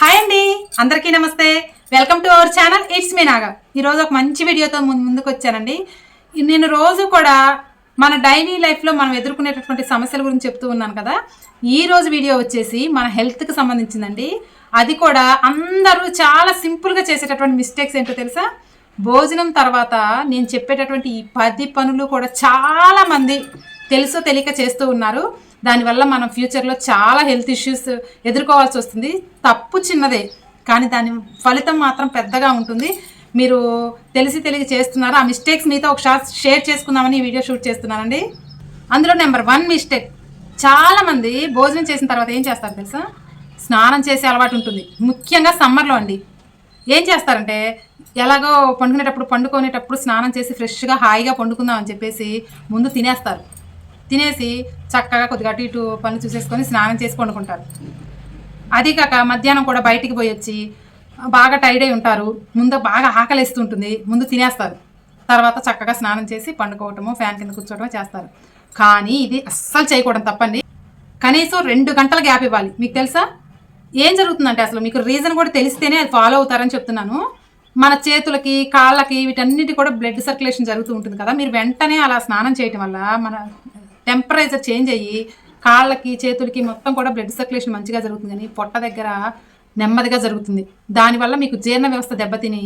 Hi అండి అందరికీ నమస్తే. Welcome to our channel it's me Naga. ఈరోజు ఒక మంచి వీడియోతో ముందు ముందుకు వచ్చానండి. నేను రోజు కూడా మన డైలీ లైఫ్లో మనం ఎదుర్కొనేటటువంటి సమస్యల గురించి చెప్తూ ఉన్నాను కదా. ఈ రోజు వీడియో వచ్చేసి మన హెల్త్కి సంబంధించిందండి. అది కూడా అందరూ చాలా సింపుల్గా చేసేటటువంటి మిస్టేక్స్ ఏంటో తెలుసా? భోజనం తర్వాత నేను చెప్పేటటువంటి ఈ పది పనులు కూడా చాలా మంది తెలుసో తెలియక చేస్తూ ఉన్నారు. దానివల్ల మనం ఫ్యూచర్లో చాలా హెల్త్ ఇష్యూస్ ఎదుర్కోవాల్సి వస్తుంది. తప్పు చిన్నదే కానీ దాని ఫలితం మాత్రం పెద్దగా ఉంటుంది. మీరు తెలిసి తెలియ చేస్తున్నారు. ఆ మిస్టేక్స్ మీతో ఒకసారి షేర్ చేసుకుందామని ఈ వీడియో షూట్ చేస్తున్నానండి. అందులో నెంబర్ వన్ మిస్టేక్ చాలామంది భోజనం చేసిన తర్వాత ఏం చేస్తారు తెలుసా? స్నానం చేసే అలవాటు ఉంటుంది. ముఖ్యంగా సమ్మర్లో అండి. ఏం చేస్తారంటే ఎలాగో పండుకునేటప్పుడు పండుకునేటప్పుడు స్నానం చేసి ఫ్రెష్గా హాయిగా పండుకుందాం అని చెప్పేసి ముందు తినేస్తారు. తినేసి చక్కగా కొద్దిగా అటు ఇటు పనులు చూసేసుకొని స్నానం చేసి పండుకుంటారు. అది కాక మధ్యాహ్నం కూడా బయటికి పోయి వచ్చి బాగా టైడ్ అయి ఉంటారు. ముందు బాగా ఆకలిస్తుంటుంది ముందు తినేస్తారు. తర్వాత చక్కగా స్నానం చేసి పండుకోవటము ఫ్యాన్ కింద కూర్చోవటము చేస్తారు. కానీ ఇది అస్సలు చేయకూడదు తప్పండి. కనీసం రెండు గంటల గ్యాప్ ఇవ్వాలి. మీకు తెలుసా? ఏం జరుగుతుందంటే అసలు మీకు రీజన్ కూడా తెలిస్తేనే అది ఫాలో అవుతారని చెప్తున్నాను. మన చేతులకి కాళ్ళకి వీటన్నిటి కూడా బ్లడ్ సర్క్యులేషన్ జరుగుతూ ఉంటుంది కదా. మీరు వెంటనే అలా స్నానం చేయటం వల్ల మన టెంపరేచర్ చేంజ్ అయ్యి కాళ్ళకి చేతులకి మొత్తం కూడా బ్లడ్ సర్క్యులేషన్ మంచిగా జరుగుతుంది కానీ పొట్ట దగ్గర నెమ్మదిగా జరుగుతుంది. దానివల్ల మీకు జీర్ణ వ్యవస్థ దెబ్బతిని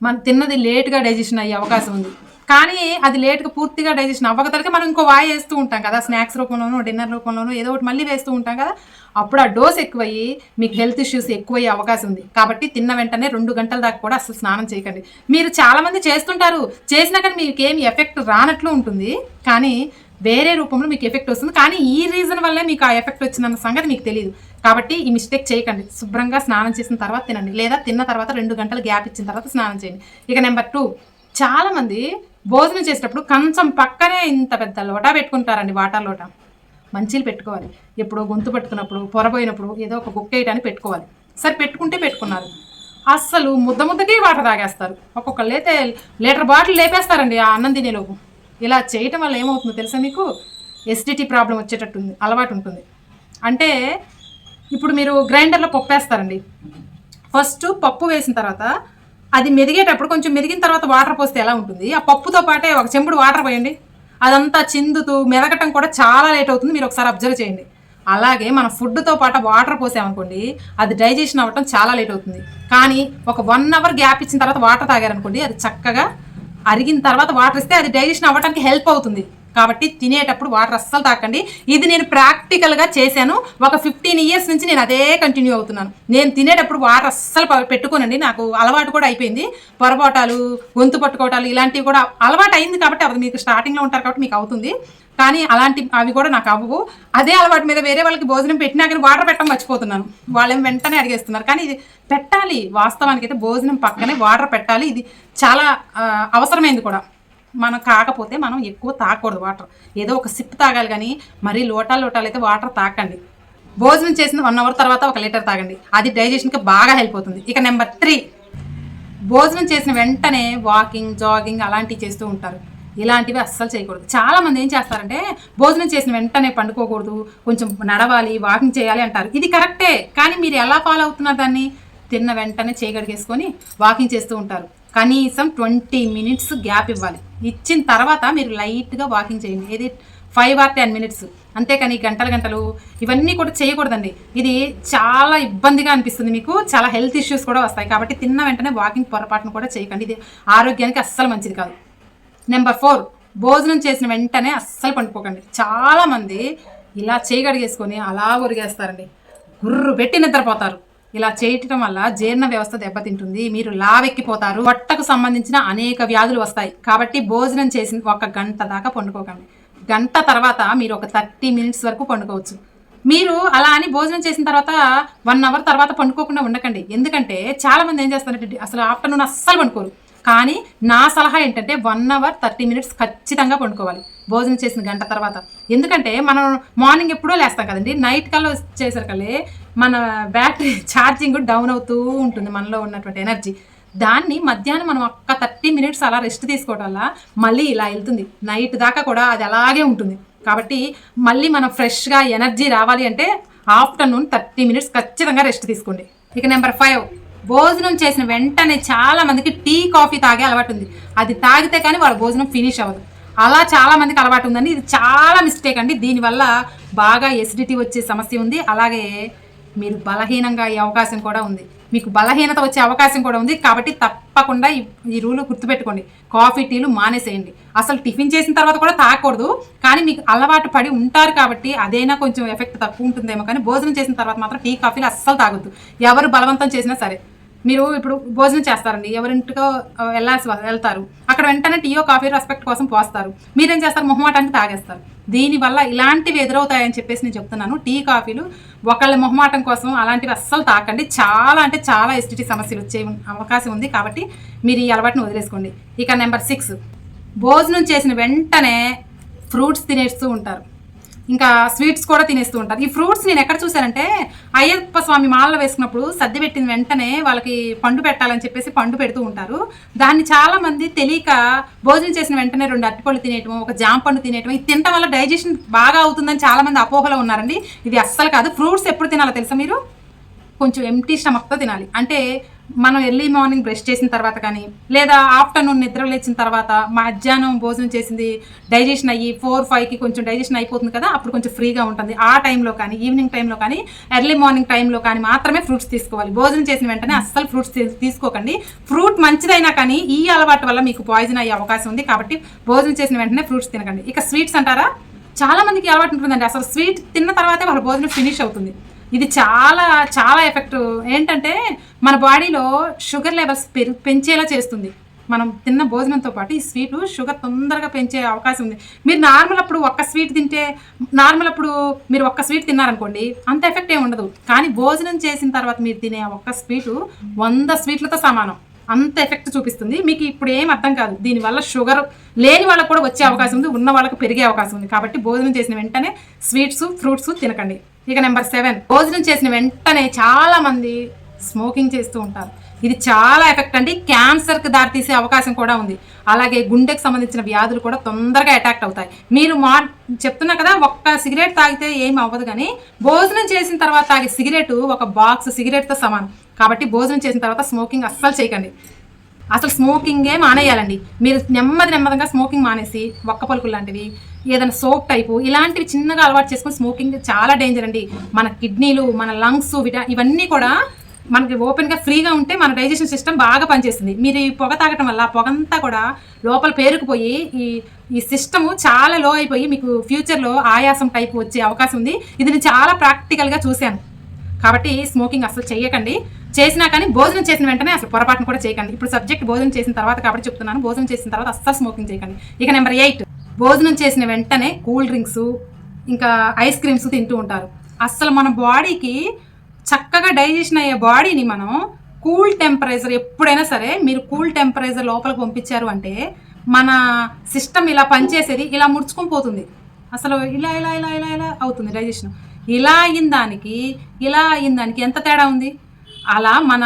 మన తిన్నది లేట్గా డైజెషన్ అయ్యే అవకాశం ఉంది. కానీ అది లేట్గా పూర్తిగా డైజెషన్ అవ్వగతలకే మనం ఇంకో వాయి వేస్తూ ఉంటాం కదా స్నాక్స్ రూపంలోనూ డిన్నర్ రూపంలోనూ ఏదో ఒకటి మళ్ళీ వేస్తూ ఉంటాం కదా అప్పుడు ఆ డోస్ ఎక్కువయ్యి మీకు హెల్త్ ఇష్యూస్ ఎక్కువయ్యే అవకాశం ఉంది. కాబట్టి తిన్న వెంటనే రెండు గంటల దాకా కూడా అసలు స్నానం చేయకండి. మీరు చాలామంది చేస్తుంటారు. చేసినా కానీ మీకు ఏమి ఎఫెక్ట్ రానట్లు ఉంటుంది. కానీ వేరే రూపంలో మీకు ఎఫెక్ట్ వస్తుంది. కానీ ఈ రీజన్ వల్లే మీకు ఆ ఎఫెక్ట్ వచ్చిందన్న సంగతి మీకు తెలియదు కాబట్టి ఈ మిస్టేక్ చేయకండి. శుభ్రంగా స్నానం చేసిన తర్వాత తినండి. లేదా తిన్న తర్వాత రెండు గంటలు గ్యాప్ ఇచ్చిన తర్వాత స్నానం చేయండి. ఇక నెంబర్ టూ. చాలామంది భోజనం చేసేటప్పుడు కంచం పక్కనే ఇంత పెద్ద లోటా పెట్టుకుంటారండి వాటర్ లోటా. మంచిలు పెట్టుకోవాలి. ఎప్పుడో గొంతు పట్టుకున్నప్పుడు పొరబోయినప్పుడు ఏదో ఒక గుక్క వేయడానికి పెట్టుకోవాలి. సరే పెట్టుకుంటే పెట్టుకున్నారు. అస్సలు ముద్ద ముద్దకి వాటర్ తాగేస్తారు. ఒక్కొక్కళ్ళు అయితే లీటర్ బాటిల్ లేపేస్తారండి ఆ అన్నం తినేలోపు. ఇలా చేయటం వల్ల ఏమవుతుందో తెలుసా మీకు? ఎసిడిటీ ప్రాబ్లం వచ్చేటట్టుంది అలవాటు ఉంటుంది. అంటే ఇప్పుడు మీరు గ్రైండర్లో పప్పు వేస్తారండి. ఫస్ట్ పప్పు వేసిన తర్వాత అది మెదిగేటప్పుడు కొంచెం మెదిగిన తర్వాత వాటర్ పోస్తే ఎలా ఉంటుంది? ఆ పప్పుతో పాటే ఒక చెంబుడు వాటర్ పోయండి. అదంతా చిందుతూ మెదగటం కూడా చాలా లేట్ అవుతుంది మీరు ఒకసారి అబ్జర్వ్ చేయండి. అలాగే మన ఫుడ్తో పాటు వాటర్ పోసామనుకోండి అది డైజెషన్ అవ్వటం చాలా లేట్ అవుతుంది. కానీ ఒక వన్ అవర్ గ్యాప్ ఇచ్చిన తర్వాత వాటర్ తాగారనుకోండి అది చక్కగా అరిగిన తర్వాత వాటర్ ఇస్తే అది డైజెషన్ అవ్వడానికి హెల్ప్ అవుతుంది. కాబట్టి తినేటప్పుడు వాటర్ అస్సలు తాకండి. ఇది నేను ప్రాక్టికల్గా చేశాను. ఒక ఫిఫ్టీన్ ఇయర్స్ నుంచి నేను అదే కంటిన్యూ అవుతున్నాను. నేను తినేటప్పుడు వాటర్ అస్సలు ప- పెట్టుకోనండి. నాకు అలవాటు కూడా అయిపోయింది. పొరపాటాలు గొంతు పట్టుకోవటాలు ఇలాంటివి కూడా అలవాటు అయింది కాబట్టి అది మీకు స్టార్టింగ్లో ఉంటారు కాబట్టి మీకు అవుతుంది. కానీ అలాంటి అవి కూడా నాకు అవ్వవు. అదే అలవాటు మీద వేరే వాళ్ళకి భోజనం పెట్టినా కానీ వాటర్ పెట్టడం మర్చిపోతున్నాను. వాళ్ళేం వెంటనే అడిగేస్తున్నారు. కానీ ఇది పెట్టాలి. వాస్తవానికి అయితే భోజనం పక్కనే వాటర్ పెట్టాలి. ఇది చాలా అవసరమైంది కూడా. మనం కాకపోతే మనం ఎక్కువ తాగకూడదు వాటర్. ఏదో ఒక సిప్ తాగాలి కానీ మరీ లోటాలు లోటాలు అయితే వాటర్ తాకండి. భోజనం చేసిన వన్ అవర్ తర్వాత ఒక లీటర్ తాగండి. అది డైజెషన్కి బాగా హెల్ప్ అవుతుంది. ఇక నెంబర్ త్రీ భోజనం చేసిన వెంటనే వాకింగ్ జాగింగ్ అలాంటివి చేస్తూ ఉంటారు. ఇలాంటివి అస్సలు చేయకూడదు. చాలా మంది ఏం చేస్తారంటే భోజనం చేసిన వెంటనే పండుకోకూడదు కొంచెం నడవాలి వాకింగ్ చేయాలి అంటారు. ఇది కరెక్టే కానీ మీరు ఎలా ఫాలో అవుతున్నారు దాన్ని? తిన్న వెంటనే చేయగడిగేసుకొని వాకింగ్ చేస్తూ ఉంటారు. కనీసం ట్వంటీ మినిట్స్ గ్యాప్ ఇవ్వాలి. ఇచ్చిన తర్వాత మీరు లైట్గా వాకింగ్ చేయండి. ఏది ఫైవ్ ఆర్ టెన్ మినిట్స్. అంతేకాని గంటలు గంటలు ఇవన్నీ కూడా చేయకూడదండి. ఇది చాలా ఇబ్బందిగా అనిపిస్తుంది మీకు. చాలా హెల్త్ ఇష్యూస్ కూడా వస్తాయి. కాబట్టి తిన్న వెంటనే వాకింగ్ పొరపాటును కూడా చేయకండి. ఇది ఆరోగ్యానికి అస్సలు మంచిది కాదు. నెంబర్ ఫోర్ భోజనం చేసిన వెంటనే అస్సలు పండుకోకండి. చాలామంది ఇలా చేయగడిగేసుకొని అలా ఉరిగేస్తారండి గుర్రు పెట్టి నిద్రపోతారు. ఇలా చేయటం వల్ల జీర్ణ వ్యవస్థ దెబ్బతింటుంది మీరు లావెక్కిపోతారు. పొట్టకు సంబంధించిన అనేక వ్యాధులు వస్తాయి. కాబట్టి భోజనం చేసిన ఒక గంట దాకా పండుకోకండి. గంట తర్వాత మీరు ఒక థర్టీ మినిట్స్ వరకు పండుకోవచ్చు. మీరు అలా అని భోజనం చేసిన తర్వాత వన్ అవర్ తర్వాత పండుకోకుండా ఉండకండి. ఎందుకంటే చాలా మంది ఏం చేస్తారంటే అసలు ఆఫ్టర్నూన్ అస్సలు పండుకోరు. కానీ నా సలహా ఏంటంటే వన్ అవర్ థర్టీ మినిట్స్ ఖచ్చితంగా పండుకోవాలి. భోజనం చేసిన గంట తర్వాత. ఎందుకంటే మనం మార్నింగ్ ఎప్పుడో లేస్తాం కదండి. నైట్ కల్లా వచ్చేసరికల్లే మన బ్యాటరీ ఛార్జింగ్ డౌన్ అవుతూ ఉంటుంది మనలో ఉన్నటువంటి ఎనర్జీ దాన్ని మధ్యాహ్నం మనం ఒక్క థర్టీ మినిట్స్ అలా రెస్ట్ తీసుకోవడం వల్ల మళ్ళీ ఇలా వెళ్తుంది. నైట్ దాకా కూడా అది అలాగే ఉంటుంది. కాబట్టి మళ్ళీ మనం ఫ్రెష్గా ఎనర్జీ రావాలి అంటే ఆఫ్టర్నూన్ థర్టీ మినిట్స్ ఖచ్చితంగా రెస్ట్ తీసుకోండి. ఇక నెంబర్ ఫైవ్ భోజనం చేసిన వెంటనే చాలా మందికి టీ కాఫీ తాగే అలవాటు ఉంది. అది తాగితే కానీ వాళ్ళ భోజనం ఫినిష్ అవ్వదు. అలా చాలా మందికి అలవాటు ఉందండి ఇది చాలా మిస్టేక్ అండి. దీనివల్ల బాగా ఎసిడిటీ వచ్చే సమస్య ఉంది. అలాగే మీరు బలహీనంగా అయ్యే అవకాశం కూడా ఉంది. మీకు బలహీనత వచ్చే అవకాశం కూడా ఉంది. కాబట్టి తప్పకుండా ఈ- రూలు గుర్తుపెట్టుకోండి. కాఫీ టీలు మానేసేయండి. అసలు టిఫిన్ చేసిన తర్వాత కూడా తాగకూడదు. కానీ మీకు అలవాటు పడి ఉంటారు కాబట్టి అదైనా కొంచెం ఎఫెక్ట్ తక్కువ ఉంటుందేమో కానీ భోజనం చేసిన తర్వాత మాత్రం టీ కాఫీలు అస్సలు తాగొద్దు. ఎవరు బలవంతం చేసినా సరే. మీరు ఇప్పుడు భోజనం చేస్తారండి. ఎవరింటికో వెళ్ళాల్సి వెళ్తారు. అక్కడ వెంటనే టీయో కాఫీ రెస్పెక్ట్ కోసం పోస్తారు. మీరేం చేస్తారు? మొహమాటానికి తాగేస్తారు. దీనివల్ల ఇలాంటివి ఎదురవుతాయని చెప్పేసి నేను చెప్తున్నాను. టీ కాఫీలు ఒకళ్ళ మొహమాటం కోసం అలాంటివి అస్సలు తాకండి. చాలా అంటే చాలా ఎస్టిటీ సమస్యలు వచ్చే అవకాశం ఉంది కాబట్టి మీరు ఈ అలవాటును వదిలేసుకోండి. ఇక నెంబర్ సిక్స్. భోజనం చేసిన వెంటనే ఫ్రూట్స్ తినేస్తూ ఉంటారు. ఇంకా స్వీట్స్ కూడా తినేస్తూ ఉంటారు. ఈ ఫ్రూట్స్ నేను ఎక్కడ చూశానంటే అయ్యప్ప స్వామి మాలలో వేసుకున్నప్పుడు సర్ది పెట్టిన వెంటనే వాళ్ళకి పండు పెట్టాలని చెప్పేసి పండు పెడుతూ ఉంటారు. దాన్ని చాలా మంది తెలియక భోజనం చేసిన వెంటనే రెండు అరటిపళ్ళు తినేయటం ఒక జామ పండు తినేయటం ఇది తినటం వల్ల డైజెషన్ బాగా అవుతుందని చాలా మంది అపోహలో ఉన్నారండి. ఇది అస్సలు కాదు. ఫ్రూట్స్ ఎప్పుడు తినాలో తెలుసా మీరు? కొంచెం ఎంటీ స్టమక్తో తినాలి. అంటే మనం ఎర్లీ మార్నింగ్ బ్రష్ చేసిన తర్వాత కానీ లేదా ఆఫ్టర్నూన్ నిద్ర లేచిన తర్వాత మధ్యాహ్నం భోజనం చేసింది డైజెషన్ అయ్యి ఫోర్ ఫైవ్కి కొంచెం డైజెషన్ అయిపోతుంది కదా అప్పుడు కొంచెం ఫ్రీగా ఉంటుంది. ఆ టైంలో కానీ ఈవినింగ్ టైంలో కానీ ఎర్లీ మార్నింగ్ టైంలో కానీ మాత్రమే ఫ్రూట్స్ తీసుకోవాలి. భోజనం చేసిన వెంటనే అస్సలు ఫ్రూట్స్ తీసుకోకండి. ఫ్రూట్ మంచిదైనా కానీ ఈ అలవాటు వల్ల మీకు పాయిజన్ అయ్యే అవకాశం ఉంది కాబట్టి భోజనం చేసిన వెంటనే ఫ్రూట్స్ తినకండి. ఇక స్వీట్స్ అంటారా? చాలా మందికి అలవాటు ఉంటుందండి. అసలు స్వీట్ తిన్న తర్వాతే వాళ్ళ భోజనం ఫినిష్ అవుతుంది. ఇది చాలా చాలా ఎఫెక్ట్ ఏంటంటే మన బాడీలో షుగర్ లెవెల్స్ పెరు పెంచేలా చేస్తుంది. మనం తిన్న భోజనంతో పాటు ఈ స్వీట్ షుగర్ తొందరగా పెంచే అవకాశం ఉంది. మీరు నార్మల్ అప్పుడు ఒక్క స్వీట్ తింటే నార్మల్ అప్పుడు మీరు ఒక్క స్వీట్ తిన్నారనుకోండి అంత ఎఫెక్ట్ ఏమి ఉండదు. కానీ భోజనం చేసిన తర్వాత మీరు తినే ఒక్క స్వీటు వంద స్వీట్లతో సమానం. అంత ఎఫెక్ట్ చూపిస్తుంది. మీకు ఇప్పుడు ఏం అర్థం కాదు. దీనివల్ల షుగర్ లేని వాళ్ళకు కూడా వచ్చే అవకాశం ఉంది ఉన్న వాళ్ళకు పెరిగే అవకాశం ఉంది. కాబట్టి భోజనం చేసిన వెంటనే స్వీట్స్ ఫ్రూట్స్ తినకండి. ఇక నెంబర్ సెవెన్ భోజనం చేసిన వెంటనే చాలా మంది స్మోకింగ్ చేస్తూ ఉంటారు. ఇది చాలా ఎఫెక్ట్ అండి. క్యాన్సర్కి దారితీసే అవకాశం కూడా ఉంది. అలాగే గుండెకి సంబంధించిన వ్యాధులు కూడా తొందరగా అటాక్ట్ అవుతాయి. మీరు మా చెప్తున్నా కదా ఒక్క సిగరెట్ తాగితే ఏం అవ్వదు కానీ భోజనం చేసిన తర్వాత తాగే సిగరెట్ ఒక బాక్స్ సిగరెట్తో సమానం. కాబట్టి భోజనం చేసిన తర్వాత స్మోకింగ్ అస్సలు చేయకండి. అసలు స్మోకింగే మానేయాలండి. మీరు నెమ్మది నెమ్మదిగా స్మోకింగ్ మానేసి ఒక్క పలుకులు లాంటివి ఏదైనా సోప్ టైపు ఇలాంటివి చిన్నగా అలవాటు చేసుకుని స్మోకింగ్ చాలా డేంజర్ అండి. మన కిడ్నీలు మన లంగ్స్ విటా ఇవన్నీ కూడా మనకి ఓపెన్గా ఫ్రీగా ఉంటే మన డైజెషన్ సిస్టమ్ బాగా పనిచేస్తుంది. మీరు ఈ పొగ తాగటం వల్ల పొగంతా కూడా లోపల పేరుకుపోయి ఈ ఈ సిస్టము చాలా లో అయిపోయి మీకు ఫ్యూచర్లో ఆయాసం టైప్ వచ్చే అవకాశం ఉంది. ఇది నేను చాలా ప్రాక్టికల్గా చూశాను. కాబట్టి స్మోకింగ్ అసలు చేయకండి చేసినా కానీ భోజనం చేసిన వెంటనే అసలు పొరపాటును కూడా చేయకండి. ఇప్పుడు సబ్జెక్ట్ భోజనం చేసిన తర్వాత కాబట్టి చెప్తున్నాను. భోజనం చేసిన తర్వాత అస్సలు స్మోకింగ్ చేయకండి. ఇక నెంబర్ ఎయిట్ భోజనం చేసిన వెంటనే కూల్ డ్రింక్స్ ఇంకా ఐస్ క్రీమ్స్ తింటూ ఉంటారు. అస్సలు మన బాడీకి చక్కగా డైజెషన్ అయ్యే బాడీని మనం కూల్ టెంపరేచర్ ఎప్పుడైనా సరే మీరు కూల్ టెంపరేచర్ లోపలికి పంపించారు అంటే మన సిస్టమ్ ఇలా పనిచేసేది ఇలా ముడుచుకొని పోతుంది. అసలు ఇలా ఇలా ఇలా ఇలా ఇలా అవుతుంది డైజెషన్ ఇలా అయిన దానికి ఇలా అయిన దానికి ఎంత తేడా ఉంది? అలా మన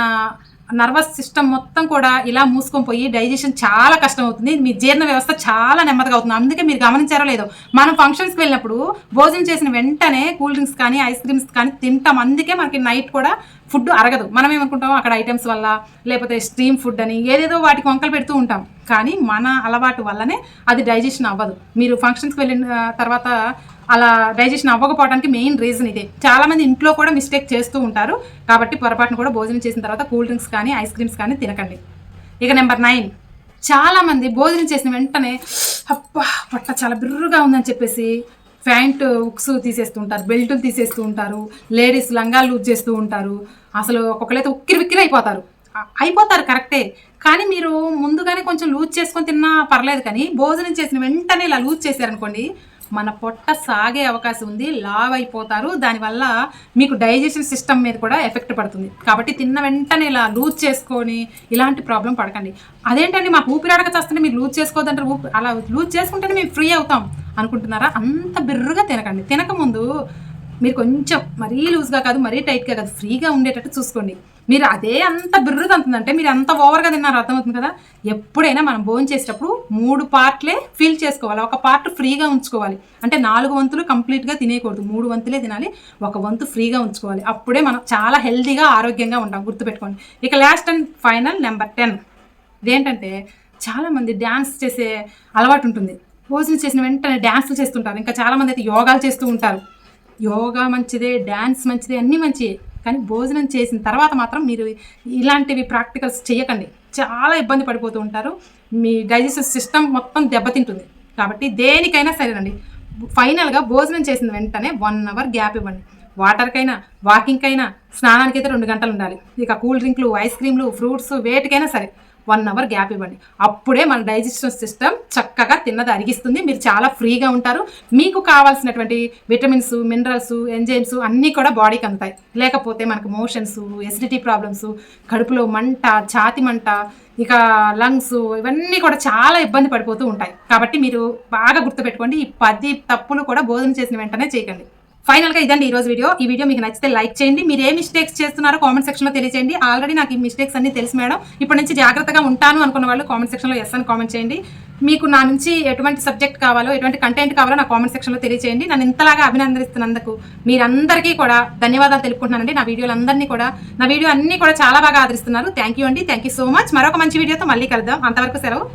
నర్వస్ సిస్టమ్ మొత్తం కూడా ఇలా మూసుకొని పోయి డైజెషన్ చాలా కష్టం అవుతుంది మీ జీర్ణ వ్యవస్థ చాలా నెమ్మదిగా అవుతుంది. అందుకే మీరు గమనించారో లేదో మనం ఫంక్షన్స్కి వెళ్ళినప్పుడు భోజనం చేసిన వెంటనే కూల్ డ్రింక్స్ కానీ ఐస్ క్రీమ్స్ కానీ తింటాం. అందుకే మనకి నైట్ కూడా ఫుడ్ అరగదు. మనం ఏమనుకుంటాం అక్కడ ఐటమ్స్ వల్ల లేకపోతే స్ట్రీమ్ ఫుడ్ అని ఏదేదో వాటికి వంకలు పెడుతూ ఉంటాం. కానీ మన అలవాటు వల్లనే అది డైజెషన్ అవ్వదు. మీరు ఫంక్షన్స్కి వెళ్ళిన తర్వాత అలా డైజెషన్ అవ్వకపోవడానికి మెయిన్ రీజన్ ఇదే. చాలా మంది ఇంట్లో కూడా మిస్టేక్ చేస్తూ ఉంటారు. కాబట్టి పొరపాటును కూడా భోజనం చేసిన తర్వాత కూల్ డ్రింక్స్ కానీ ఐస్ క్రీమ్స్ కానీ తినకండి. ఇక నెంబర్ నైన్ చాలా మంది భోజనం చేసిన వెంటనే అబ్బా పొట్ట చాలా బిర్రుగా ఉందని చెప్పేసి ప్యాంట్ ఉక్స్ తీసేస్తూ ఉంటారు బెల్టులు తీసేస్తూ ఉంటారు లేడీస్ లంగాలు లూజ్ చేస్తూ ఉంటారు. అసలు ఒక్కొక్కరైతే ఉక్కిరి విక్కిరి అయిపోతారు. అయిపోతారు కరెక్టే. కానీ మీరు ముందుగానే కొంచెం లూజ్ చేసుకొని తిన్నా పర్లేదు కానీ భోజనం చేసిన వెంటనే ఇలా లూజ్ చేశారనుకోండి మన పొట్ట సాగే అవకాశం ఉంది లావ్ అయిపోతారు. దానివల్ల మీకు డైజెషన్ సిస్టమ్ మీద కూడా ఎఫెక్ట్ పడుతుంది. కాబట్టి తిన్న వెంటనే ఇలా లూజ్ చేసుకొని ఇలాంటి ప్రాబ్లం పడకండి. అదేంటండి మాకు ఊపిరాడక చేస్తుంటే మీరు లూజ్ చేసుకోవద్దంటారు ఊపి అలా లూజ్ చేసుకుంటేనే మేము ఫ్రీ అవుతాం అనుకుంటున్నారా? అంత బిర్రుగా తినకండి. తినకముందు మీరు కొంచెం మరీ లూజ్గా కాదు మరీ టైట్గా కాదు ఫ్రీగా ఉండేటట్టు చూసుకోండి. మీరు అదే అంత బిర్రు అంటుందంటే మీరు ఎంత ఓవర్గా తిన్నారు అర్థమవుతుంది కదా? ఎప్పుడైనా మనం భోజనం చేసేటప్పుడు మూడు పార్ట్లే ఫిల్ చేసుకోవాలి. ఒక పార్ట్ ఫ్రీగా ఉంచుకోవాలి. అంటే నాలుగు వంతులు కంప్లీట్గా తినేయకూడదు. మూడు వంతులే తినాలి. ఒక వంతు ఫ్రీగా ఉంచుకోవాలి. అప్పుడే మనం చాలా హెల్దీగా ఆరోగ్యంగా ఉంటాం. గుర్తుపెట్టుకోండి. ఇక last and final number ten ఇదేంటంటే చాలామంది డ్యాన్స్ చేసే అలవాటు ఉంటుంది. భోజనం చేసిన వెంటనే డ్యాన్స్లు చేస్తుంటారు. ఇంకా చాలామంది అయితే యోగాలు చేస్తూ ఉంటారు. యోగా మంచిదే డ్యాన్స్ మంచిదే అన్నీ మంచిదే కానీ భోజనం చేసిన తర్వాత మాత్రం మీరు ఇలాంటివి ప్రాక్టికల్స్ చేయకండి. చాలా ఇబ్బంది పడిపోతూ ఉంటారు. మీ డైజెస్టివ్ సిస్టమ్ మొత్తం దెబ్బతింటుంది. కాబట్టి దేనికైనా సరేనండి. ఫైనల్గా భోజనం చేసిన వెంటనే వన్ అవర్ గ్యాప్ ఇవ్వండి. వాటర్కైనా వాకింగ్కైనా స్నానానికైతే రెండు గంటలు ఉండాలి. ఇక కూల్ డ్రింక్లు ఐస్ క్రీమ్లు ఫ్రూట్స్ వేటికైనా సరే. వన్ అవర్ గ్యాప్ ఇవ్వండి. అప్పుడే మన డైజెషన్ సిస్టమ్ చక్కగా తిన్నది అరిగిస్తుంది. మీరు చాలా ఫ్రీగా ఉంటారు. మీకు కావాల్సినటువంటి విటమిన్స్ మినరల్స్ ఎంజైమ్స్ అన్నీ కూడా బాడీకి అందుతాయి. లేకపోతే మనకు మోషన్స్ ఎసిడిటీ ప్రాబ్లమ్స్ కడుపులో మంట ఛాతి మంట ఇక లంగ్స్ ఇవన్నీ కూడా చాలా ఇబ్బంది పడిపోతూ ఉంటాయి. కాబట్టి మీరు బాగా గుర్తుపెట్టుకోండి. ఈ పది తప్పులు కూడా భోజనం చేసిన వెంటనే చేయకండి. ఫైనల్గా ఇదండి ఈ రోజు వీడియో. ఈ వీడియో మీకు నచ్చితే లైక్ చేయండి. మీరు ఏ మిస్టేక్స్ చేస్తున్నారో కామెంట్ సెక్షన్లో తెలియజేయండి. ఆల్రెడీ నాకు ఈ మిస్టేక్స్ అన్ని తెలుసు మేడం. ఇప్పటి నుంచి జాగ్రత్తగా ఉంటాను అనుకున్న వాళ్ళు కామెంట్ సెక్షన్లో ఎస్ అని కామెంట్ చేయండి. మీకు నా నుంచి ఎటువంటి సబ్జెక్ట్ కావాలో ఎటువంటి కంటెంట్ కావాలో నా కామెంట్ సెక్షన్లో తెలియజేయండి. నన్ను ఇంతలాగా అభినందిస్తున్నందుకు మీరందరికీ కూడా ధన్యవాదాలు తెలుపుకుంటున్నానండి. నా వీడియోలందరినీ కూడా నా వీడియో అన్ని కూడా చాలా బాగా ఆదరిస్తున్నారు. థ్యాంక్ యూ అండి. థ్యాంక్ యూ సో మచ్ మరొక మంచి వీడియోతో మళ్ళీ కలుద్దాం. అంతవరకు సెలవు.